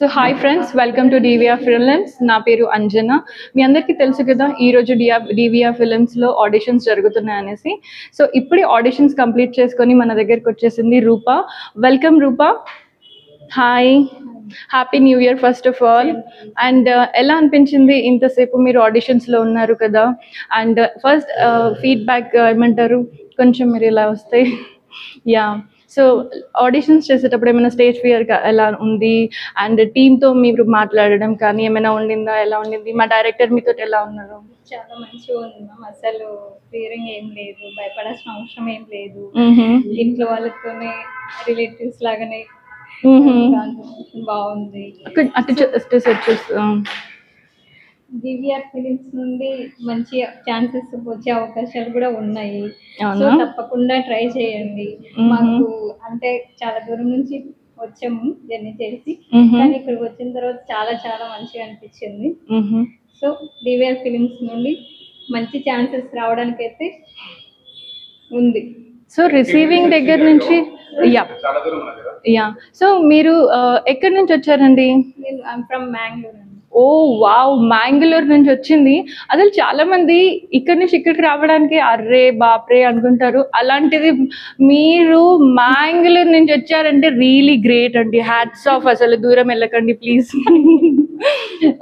So hi friends welcome to DVR films నా పేరు అంజన. మీ అందరికీ తెలుసు కదా ఈ రోజు డియా డివిఆర్ ఫిలిమ్స్లో ఆడిషన్స్ జరుగుతున్నాయి అనేసి సో ఇప్పుడే ఆడిషన్స్ కంప్లీట్ చేసుకొని మన దగ్గరికి వచ్చేసింది Roopa. Welcome Roopa. Hi happy new year first of all and ఎలా అనిపించింది ఇంతసేపు మీరు ఆడిషన్స్లో ఉన్నారు కదా? అండ్ ఫస్ట్ ఫీడ్బ్యాక్ ఏమంటారు? కొంచెం మీరు ఇలా వస్తే. యా సో ఆడిషన్స్ చేసేటప్పుడు ఏమైనా స్టేజ్ ఫియర్ ఎలా ఉంది? అండ్ టీంతో మీరు మాట్లాడడం కానీ ఏమైనా ఉండిందా? ఎలా ఉండింది? మా డైరెక్టర్ మీతో ఎలా ఉన్నారు? చాలా మంచిగా ఉంది మ్యామ్ అసలు ఫీరింగ్ ఏం లేదు భయపడాల్సిన అవసరం ఏం లేదు. ఇంట్లో వాళ్ళతోనే రిలేటివ్స్ లాగానే బాగుంది. అటు డివిఆర్ ఫిలిమ్స్ నుండి మంచి ఛాన్సెస్ వచ్చే అవకాశాలు కూడా ఉన్నాయి. సో తప్పకుండా ట్రై చేయండి. మాకు అంటే చాలా దూరం నుంచి వచ్చాము జర్నీ చేసి. కానీ ఇక్కడికి వచ్చిన తర్వాత చాలా చాలా మంచిగా అనిపించింది. సో డివిఆర్ ఫిలిమ్స్ నుండి మంచి ఛాన్సెస్ రావడానికి అయితే ఉంది. సో రిసీవింగ్ దగ్గర నుంచి యా యా సో మీరు ఆ, ఎక్కడి నుంచి వచ్చారండి? ఫ్రమ్ మ్యాంగ్లూర్ అండి. ఓ వావ్ మ్యాంగ్లూర్ నుంచి వచ్చింది. అసలు చాలా మంది ఇక్కడ నుంచి ఇక్కడికి రావడానికి అర్రే బాప్రే అనుకుంటారు. అలాంటిది మీరు మ్యాంగ్లూర్ నుంచి వచ్చారంటే రియలీ గ్రేట్ అండి. హ్యాట్స్ ఆఫ్ అసలు దూరం వెళ్ళకండి ప్లీజ్.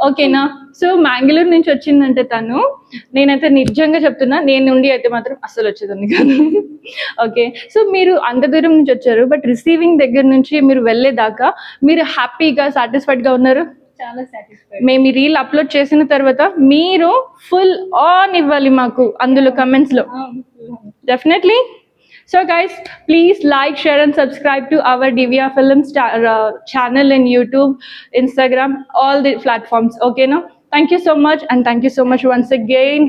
ఓకేనా? సో మ్యాంగ్లూర్ నుంచి వచ్చిందంటే తను. నేనైతే నిజంగా చెప్తున్నా నేను నుండి అయితే మాత్రం అస్సలు వచ్చేదాన్ని కాదు. ఓకే? సో మీరు అంత దూరం నుంచి వచ్చారు బట్ రిసీవింగ్ దగ్గర నుంచి మీరు వెళ్ళేదాకా మీరు హ్యాపీగా సాటిస్ఫైడ్గా ఉన్నారు? చాలా సాటిస్ఫైడ్ మేము ఈ రీల్ అప్లోడ్ చేసిన తర్వాత మీరు ఫుల్ ఆన్ ఇవ్వాలి మాకు అందులో కమెంట్స్లో definitely so guys please like share and subscribe to our DVR films channel in YouTube Instagram all the platforms ఓకేనా thank you so much and thank you so much once again